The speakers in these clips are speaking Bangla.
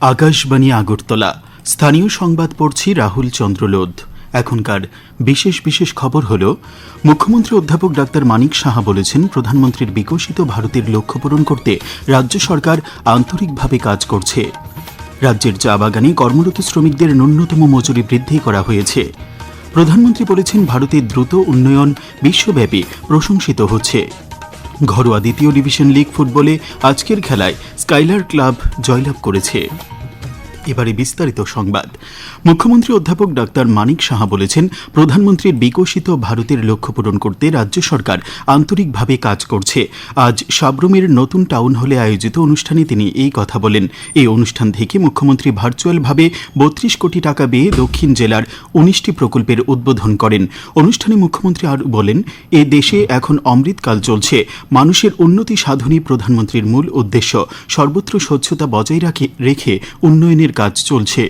আকাশবাণী আগরতলা। স্থানীয় সংবাদ পড়ছি রাহুল চন্দ্রলোধ এখনকার বিশেষ বিশেষ খবর হল, মুখ্যমন্ত্রী অধ্যাপক ডাক্তার মানিক সাহা বলেছেন, প্রধানমন্ত্রীর বিকশিত ভারতের লক্ষ্য পূরণ করতে রাজ্য সরকার আন্তরিকভাবে কাজ করছে। রাজ্যের চা বাগানে কর্মরত শ্রমিকদের ন্যূনতম মজুরি বৃদ্ধি করা হয়েছে। প্রধানমন্ত্রী বলেছেন ভারতের দ্রুত উন্নয়ন বিশ্বব্যাপী প্রশংসিত হচ্ছে। ঘরোয়া দ্বিতীয় ডিভিশন লিগ ফুটবলে আজকের খেলায় স্কাইলার ক্লাব জয়লাভ করেছে। এবারে বিস্তারিত সংবাদ। মুখ্যমন্ত্রী অধ্যাপক ডাক্তার মানিক সাহা বলেছেন, প্রধানমন্ত্রীর বিকশিত ভারতের লক্ষ্য পূরণ করতে রাজ্য সরকার আন্তরিকভাবে কাজ করছে। আজ সাবরুমের নতুন টাউন হলে আয়োজিত অনুষ্ঠানে তিনি এই কথা বলেন। এই অনুষ্ঠান থেকে মুখ্যমন্ত্রী ভার্চুয়ালভাবে বত্রিশ কোটি টাকা ব্যয়ে দক্ষিণ জেলার উনিশটি প্রকল্পের উদ্বোধন করেন। অনুষ্ঠানে মুখ্যমন্ত্রী আর বলেন, এ দেশে এখন অমৃতকাল চলছে। মানুষের উন্নতি সাধনই প্রধানমন্ত্রীর মূল উদ্দেশ্য। সর্বত্র স্বচ্ছতা বজায় রাখে, রেখে উন্নয়নের কাজ চলছে।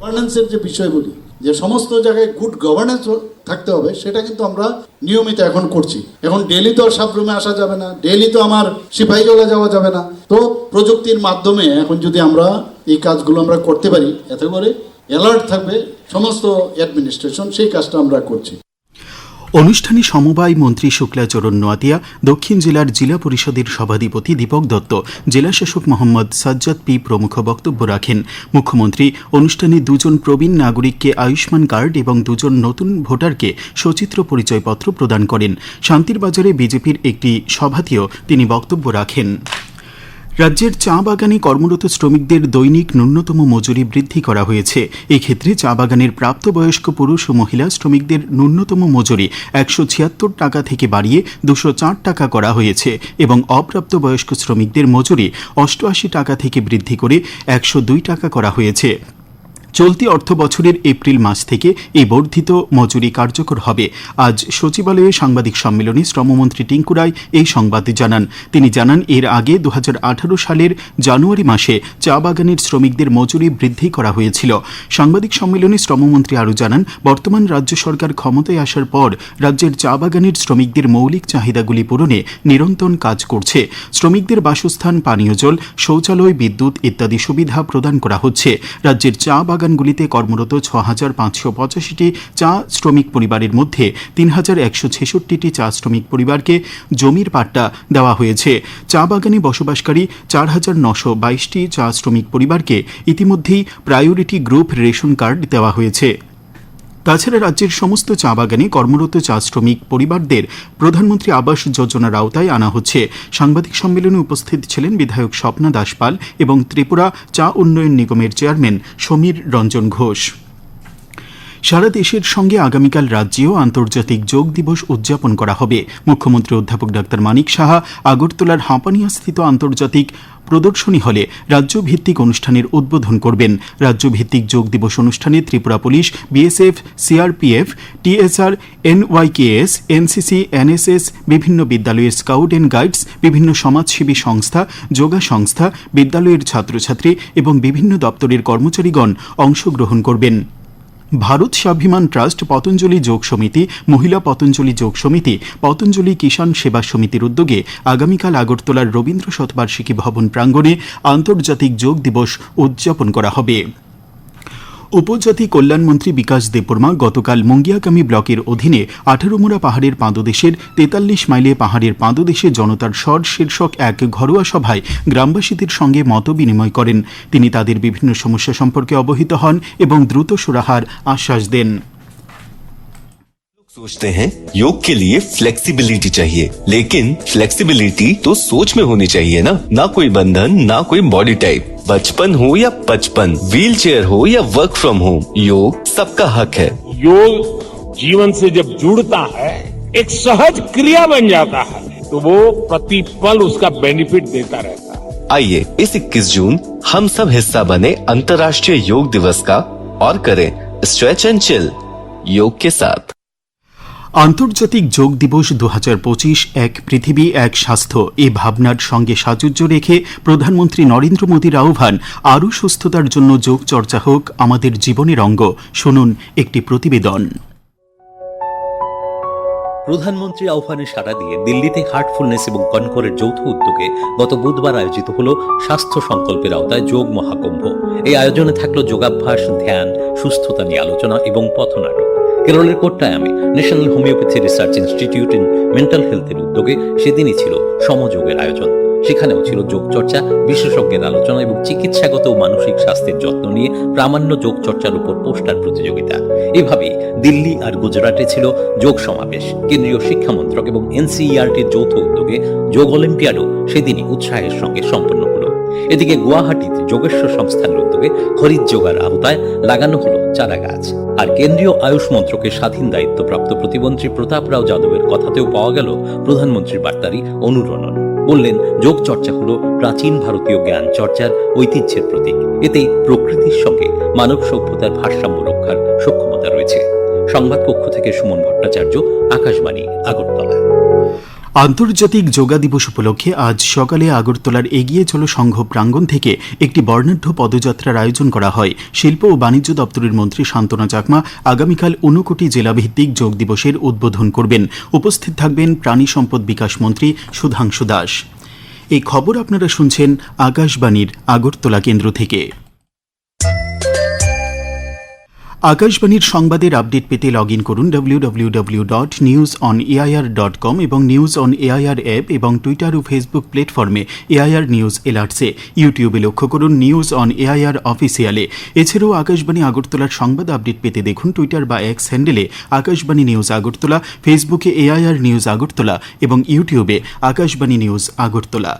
গভর্নেন্সের যে বিষয়গুলি, যে সমস্ত জায়গায় গুড গভর্নেন্স থাকতে হবে, সেটা কিন্তু আমরা নিয়মিত এখন করছি। এখন ডেলি তো আর সাবরুমে আসা যাবে না ডেলি তো আমার সিপাহীজলা যাওয়া যাবে না। তো প্রযুক্তির মাধ্যমে এখন যদি আমরা এই কাজগুলো আমরা করতে পারি, এতে করে অ্যালার্ট থাকবে সমস্ত অ্যাডমিনিস্ট্রেশন সেই কাজটা আমরা করছি। অনুষ্ঠানে সমবায় মন্ত্রী শুক্লাচরণ নোয়াতিয়া, দক্ষিণ জেলার জেলা পরিষদের সভাধিপতি দীপক দত্ত জেলাশাসক মোহাম্মদ সাজ্জাদ পি প্রমুখ বক্তব্য রাখেন। মুখ্যমন্ত্রী, অনুষ্ঠানে দুজন প্রবীণ নাগরিককে আয়ুষ্মান কার্ড এবং দুজন নতুন ভোটারকে সচিত্র পরিচয়পত্র প্রদান করেন। শান্তির বাজারে বিজেপির একটি সভাতেও তিনি বক্তব্য রাখেন। রাজ্যের চা বাগানে কর্মরত শ্রমিকদের দৈনিক ন্যূনতম মজুরি বৃদ্ধি করা হয়েছে। এক্ষেত্রে চা বাগানের প্রাপ্তবয়স্ক পুরুষ ও মহিলা শ্রমিকদের ন্যূনতম মজুরি একশো ছিয়াত্তর টাকা থেকে বাড়িয়ে দুশো চার টাকা করা হয়েছে এবং অপ্রাপ্তবয়স্ক শ্রমিকদের মজুরি অষ্টআশি টাকা থেকে বৃদ্ধি করে একশো দুই টাকা করা হয়েছে। চলতি অর্থ বছরের এপ্রিল মাস থেকে এই বর্ধিত মজুরি কার্যকর হবে। আজ সচিবালয়ে সাংবাদিক সম্মেলনে শ্রমমন্ত্রী টিঙ্কু রায় এই সংবাদ জানান। তিনি জানান, এর আগে দুহাজার আঠারো সালের জানুয়ারি মাসে চা বাগানের শ্রমিকদের মজুরি বৃদ্ধি করা হয়েছিল। সাংবাদিক সম্মেলনে শ্রমমন্ত্রী আরও জানান, বর্তমান রাজ্য সরকার ক্ষমতায় আসার পর রাজ্যের চা বাগানের শ্রমিকদের মৌলিক চাহিদাগুলি পূরণে নিরন্তর কাজ করছে। শ্রমিকদের বাসস্থান, পানীয় জল, শৌচালয়, বিদ্যুৎ ইত্যাদি সুবিধা প্রদান করা হচ্ছে। রাজ্যের চা বাগানগুলিতে কর্মরত ছ হাজার পাঁচশো পঁচাশিটি চা শ্রমিক পরিবারের মধ্যে তিন হাজার একশো ছেষট্টিটি চা শ্রমিক পরিবারকে জমির পাট্টা দেওয়া হয়েছে। চা বাগানে বসবাসকারী চার হাজার নশো বাইশটি চা শ্রমিক পরিবারকে ইতিমধ্যেই প্রায়োরিটি গ্রুপ রেশন কার্ড দেওয়া হয়েছে। তাছাড়া রাজ্যের সমস্ত চা বাগানে কর্মরত চা শ্রমিক পরিবারদের প্রধানমন্ত্রী আবাস যোজনার আওতায় আনা হচ্ছে। সাংবাদিক সম্মেলনে উপস্থিত ছিলেন বিধায়ক স্বপ্না দাসপাল এবং ত্রিপুরা চা উন্নয়ন নিগমের চেয়ারম্যান সমীর রঞ্জন ঘোষ। সারা দেশের সঙ্গে আগামীকাল রাজ্যেও আন্তর্জাতিক যোগ দিবস উদযাপন করা হবে। মুখ্যমন্ত্রী অধ্যাপক ডাক্তার মানিক সাহা আগরতলার হাঁপানিয়াস্থিত আন্তর্জাতিক প্রদর্শনী হলে রাজ্যভিত্তিক অনুষ্ঠানের উদ্বোধন করবেন। রাজ্যভিত্তিক যোগ দিবস অনুষ্ঠানে Tripura police, BSF, CRPF, TSR, NYKS, NCC, NSS, বিভিন্ন বিদ্যালয়ের স্কাউট অ্যান্ড গাইডস, বিভিন্ন সমাজসেবী সংস্থা, যোগা সংস্থা, বিদ্যালয়ের ছাত্রছাত্রী এবং বিভিন্ন দপ্তরের কর্মচারীগণ অংশগ্রহণ করবেন। ভারত স্বাভিমান ট্রাস্ট পতঞ্জলি যোগ সমিতি, মহিলা পতঞ্জলি যোগ সমিতি, পতঞ্জলি কিষাণ সেবা সমিতির উদ্যোগে আগামীকাল আগরতলার রবীন্দ্র শতবার্ষিকী ভবন প্রাঙ্গণে আন্তর্জাতিক যোগ দিবস উদযাপন করা হবে। উপজাতি কল্যাণমন্ত্রী বিকাশ দেববর্মা গতকাল মঙ্গিয়াকামী ব্লকের অধীনে আঠারোমোড়া পাহাড়ের পাঁদদেশের তেতাল্লিশ মাইলে পাহাড়ের পাঁদদেশে জনতার স্বর শীর্ষক এক ঘরোয়া সভায় গ্রামবাসীদের সঙ্গে মত বিনিময় করেন। তিনি তাদের বিভিন্ন সমস্যা সম্পর্কে অবহিত হন এবং দ্রুত সুরাহার আশ্বাস দেন। सोचते हैं योग के लिए फ्लेक्सिबिलिटी चाहिए। लेकिन फ्लेक्सिबिलिटी तो सोच में होनी चाहिए ना। ना कोई बंधन ना कोई बॉडी टाइप बचपन हो या पचपन व्हील चेयर हो या वर्क फ्रॉम होम योग सबका हक है। योग जीवन से जब जुड़ता है एक सहज क्रिया बन जाता है तो वो प्रतिपल उसका बेनिफिट देता रहता है। आइए इस 21 जून हम सब हिस्सा बने अंतर्राष्ट्रीय योग दिवस का और करें स्ट्रेच एंड चिल योग के साथ। আন্তর্জাতিক যোগ দিবস দু এক পৃথিবী, এক স্বাস্থ্য। এ ভাবনার সঙ্গে সাজুজ্য রেখে প্রধানমন্ত্রী নরেন্দ্র মোদীর আহ্বান, আরও সুস্থতার জন্য যোগ চর্চা হোক আমাদের জীবনের অঙ্গ। শুনুন একটি প্রতিবেদন। প্রধানমন্ত্রী আহ্বানে সাড়া দিয়ে দিল্লিতে হার্টফুলনেস এবং কনকরের যৌথ উদ্যোগে গত বুধবার আয়োজিত হল স্বাস্থ্য সংকল্পের আওতায় যোগ মহাকুম্ভ। এই আয়োজনে থাকল যোগাভ্যাস, ধ্যান, সুস্থতা নিয়ে আলোচনা এবং পথনাটক। কেরলের কোট্টায়ামে national homeopathy research institute in mental হেলথের উদ্যোগে সেদিনই ছিল সমযোগের আয়োজন। সেখানেও ছিল যোগ চর্চা বিশেষজ্ঞের আলোচনা এবং চিকিৎসাগত ও মানসিক স্বাস্থ্যের যত্ন নিয়ে প্রামাণ্য যোগ চর্চার উপর পোস্টার প্রতিযোগিতা। এভাবেই দিল্লি আর গুজরাটে ছিল যোগ সমাবেশ। কেন্দ্রীয় শিক্ষা মন্ত্রক এবং এনসিইআরটির যৌথ উদ্যোগে যোগ অলিম্পিয়াডও সেদিনই উৎসাহের সঙ্গে সম্পন্ন হলো। এদিকে গুয়াহাটিতে যোগেশ্বর সংস্থার উদ্যোগে হরিৎ যোগার আওতায় লাগানো হলো চারা গাছ। আর কেন্দ্রীয় আয়ুষ মন্ত্রকের স্বাধীন দায়িত্বপ্রাপ্ত প্রতিমন্ত্রী প্রতাপ রাও যাদবের কথাতেও পাওয়া গেল প্রধানমন্ত্রীর বার্তারই অনুরণন। বললেন যোগ চর্চা হলো প্রাচীন ভারতীয় জ্ঞান চর্চার ঐতিহ্যের প্রতীক। এতে প্রকৃতির সঙ্গে মানব সভ্যতার ভারসাম্য রক্ষার সক্ষমতা রয়েছে। সংবাদ কক্ষ থেকে সুমন ভট্টাচার্য, আকাশবাণী, আগরতলা। আন্তর্জাতিক যোগা দিবস উপলক্ষে আজ সকালে আগরতলার এগিয়ে চলো সংঘ প্রাঙ্গণ থেকে একটি বর্ণাঢ্য পদযাত্রার আয়োজন করা হয়। শিল্প ও বাণিজ্য দপ্তরের মন্ত্রী শান্তনা চাকমা আগামীকাল ঊনকোটি জেলাভিত্তিক যোগ দিবসের উদ্বোধন করবেন। উপস্থিত থাকবেন প্রাণী সম্পদ বিকাশ মন্ত্রী সুধাংশু দাস। এই খবর আপনারা শুনছেন আকাশবাণীর আগরতলা কেন্দ্র থেকে। আকাশবাণীর সংবাদের আপডেট পেতে লগ ইন করুন W W W dot news on AIR dot com এবং নিউজ অন এআইআর অ্যাপ এবং টুইটার ও ফেসবুক প্ল্যাটফর্মে এআইআর নিউজ এলার্টসে ইউটিউবে লক্ষ্য করুন নিউজ অন এআইআর অফিসিয়ালে। এছাড়াও আকাশবাণী আগরতলার সংবাদ আপডেট পেতে দেখুন টুইটার বা এক্স হ্যান্ডেলে আকাশবাণী নিউজ আগরতলা, ফেসবুকে এআইআর নিউজ আগরতলা এবং ইউটিউবে আকাশবাণী নিউজ আগরতলা।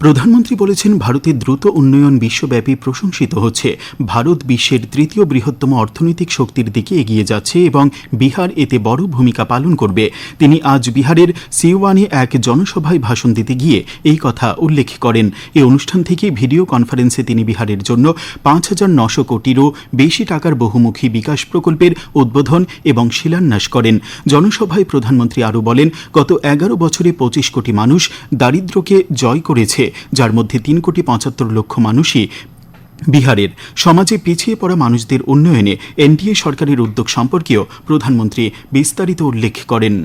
প্রধানমন্ত্রী বলেছেন ভারতের দ্রুত উন্নয়ন বিশ্বব্যাপী প্রশংসিত হচ্ছে। ভারত বিশ্বের তৃতীয় বৃহত্তম অর্থনৈতিক শক্তির দিকে এগিয়ে যাচ্ছে এবং বিহার এতে বড় ভূমিকা পালন করবে। তিনি আজ বিহারের সিওয়ানে এক জনসভায় ভাষণ দিতে গিয়ে এই কথা উল্লেখ করেন। এই অনুষ্ঠান থেকে ভিডিও কনফারেন্সে তিনি বিহারের জন্য পাঁচ হাজার নশো কোটিরও বেশি টাকার বহুমুখী বিকাশ প্রকল্পের উদ্বোধন এবং শিলান্যাস করেন। জনসভায় প্রধানমন্ত্রী আরও বলেন, গত এগারো বছরে পঁচিশ কোটি মানুষ দারিদ্র্যকে জয় করেছে। যার মধ্যে তিন কোটি পঁচাত্তর লক্ষ মানুষই বিহারের সমাজে পিছিয়ে পড়া মানুষদের উন্নয়নে এনডিএ সরকারের উদ্যোগ সম্পর্কেও প্রধানমন্ত্রী বিস্তারিত উল্লেখ করেন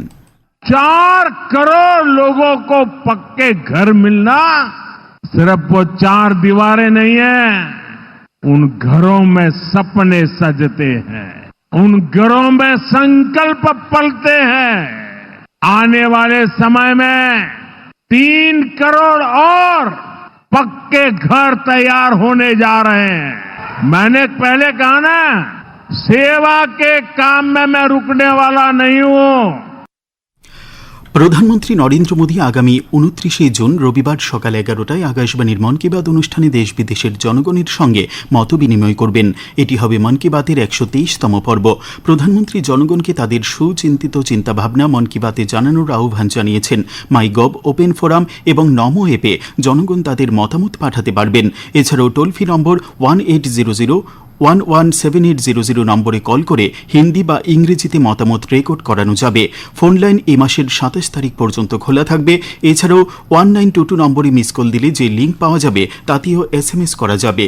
चार करोड़ लोगों को पक्के घर मिलना सिर्फ वो चार दीवारें नहीं है उन घरों में सपने सजते हैं उन घरों में संकल्प पलते हैं आने वाले समय में तीन करोड़ और पक्के घर तैयार होने जा रहे हैं। मैंने पहले कहा ना, सेवा के काम में मैं रुकने वाला नहीं हूँ। প্রধানমন্ত্রী নরেন্দ্র মোদী আগামী উনত্রিশে জুন রবিবার সকাল এগারোটায় আকাশবাণীর মন কি বাত অনুষ্ঠানে দেশ বিদেশের জনগণের সঙ্গে মত বিনিময় করবেন। এটি হবে মন কি বাতের একশো তেইশতম পর্ব। প্রধানমন্ত্রী জনগণকে তাদের সুচিন্তিত চিন্তাভাবনা মন কি বাতে জানানোর আহ্বান জানিয়েছেন। মাই গভ ওপেন ফোরাম এবং নমো এপে জনগণ তাদের মতামত পাঠাতে পারবেন। এছাড়াও toll free number one eight zero zero one one seven eight zero zero নম্বরে কল করে হিন্দি বা ইংরেজিতে মতামত রেকর্ড করানো যাবে। ফোন লাইন এ মাসের সাতাশ তারিখ পর্যন্ত খোলা থাকবে। এছাড়াও ওয়ান নাইন টু টু নম্বরে মিস কল দিলে যে লিঙ্ক পাওয়া যাবে, তাতেও এস এম এস করা যাবে।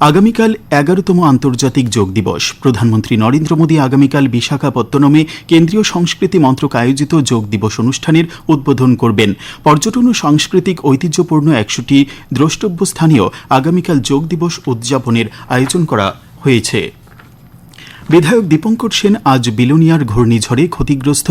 আগামীকাল এগারোতম আন্তর্জাতিক যোগ দিবস। প্রধানমন্ত্রী নরেন্দ্র মোদী আগামীকাল বিশাখাপত্তনমে কেন্দ্রীয় সংস্কৃতি মন্ত্রক আয়োজিত যোগ দিবস অনুষ্ঠানের উদ্বোধন করবেন। পর্যটন ও সাংস্কৃতিক ঐতিহ্যপূর্ণ একশোটি দ্রষ্টব্য স্থানীয় আগামীকাল যোগ দিবস উদযাপনের আয়োজন করা হয়েছে। বিধায়ক দীপঙ্কর সেন আজ বিলোনিয়ার ঘূর্ণিঝড়ে ক্ষতিগ্রস্ত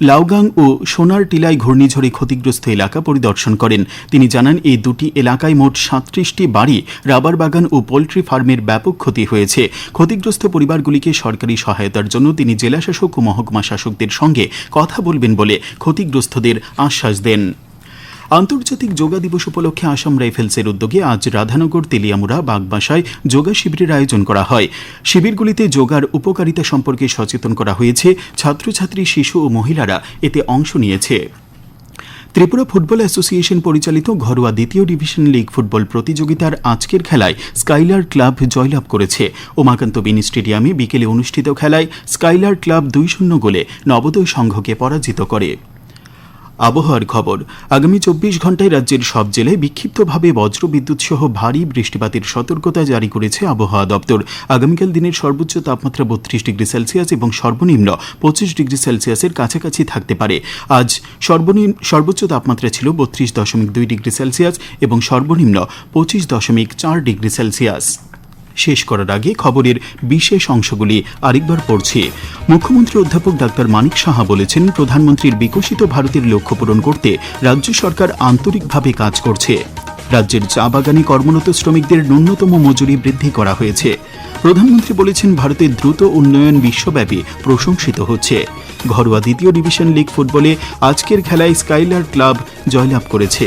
লাউগাং ও সোনার টিলায় ঘূর্ণিঝড়ে ক্ষতিগ্রস্ত এলাকা পরিদর্শন করেন। তিনি জানান, এই দুটি এলাকায় মোট সাঁত্রিশটি বাড়ি, রাবার বাগান ও পোলট্রি ফার্মের ব্যাপক ক্ষতি হয়েছে। ক্ষতিগ্রস্ত পরিবারগুলিকে সরকারি সহায়তার জন্য তিনি জেলাশাসক ও মহকুমা শাসকদের সঙ্গে কথা বলবেন বলে ক্ষতিগ্রস্তদের আশ্বাস দেন। আন্তর্জাতিক যোগা দিবস উপলক্ষে আসাম রাইফেলসের উদ্যোগে আজ রাধানগর, তেলিয়ামুড়া বাগবাসায় যোগা শিবিরের আয়োজন করা হয়। শিবিরগুলিতে যোগার উপকারিতা সম্পর্কে সচেতন করা হয়েছে ছাত্রছাত্রী, শিশু ও মহিলারা। এতে অংশ নিয়েছে। ত্রিপুরা ফুটবল অ্যাসোসিয়েশন পরিচালিত ঘরোয়া দ্বিতীয় ডিভিশন লীগ ফুটবল প্রতিযোগিতার আজকের খেলায় স্কাইলার ক্লাব জয়লাভ করেছে। উমাকান্ত বিনি স্টেডিয়ামে বিকেলে অনুষ্ঠিত খেলায় স্কাইলার ক্লাব দুই শূন্য গোলে নবোদয় সংঘকে পরাজিত করে। আবহাওয়ার খবর। আগামী চব্বিশ ঘন্টায় রাজ্যের সব জেলায় বিক্ষিপ্তভাবে বজ্রবিদ্যুৎ সহ ভারী বৃষ্টিপাতের সতর্কতা জারি করেছে আবহাওয়া দপ্তর। আগামীকাল দিনের সর্বোচ্চ তাপমাত্রা বত্রিশ ডিগ্রি সেলসিয়াস এবং সর্বনিম্ন পঁচিশ ডিগ্রি সেলসিয়াসের কাছাকাছি থাকতে পারে। আজ সর্বনিম্ন সর্বোচ্চ তাপমাত্রা ছিল বত্রিশ দশমিক দুই ডিগ্রি সেলসিয়াস এবং সর্বনিম্ন পঁচিশ দশমিক চার ডিগ্রি সেলসিয়াস। শেষ করার আগে খবরের বিশেষ অংশগুলি আরেকবার পড়ছি। মুখ্যমন্ত্রী অধ্যাপক ডাক্তার মানিক সাহা বলেছেন, প্রধানমন্ত্রীর বিকশিত ভারতের লক্ষ্য পূরণ করতে রাজ্য সরকার আন্তরিকভাবে কাজ করছে। রাজ্যের চা বাগানে কর্মরত শ্রমিকদের ন্যূনতম মজুরি বৃদ্ধি করা হয়েছে। প্রধানমন্ত্রী বলেছেন ভারতের দ্রুত উন্নয়ন বিশ্বব্যাপী প্রশংসিত হচ্ছে। ঘরোয়া দ্বিতীয় ডিভিশন লিগ ফুটবলে আজকের খেলায় স্কাইলার ক্লাব জয়লাভ করেছে।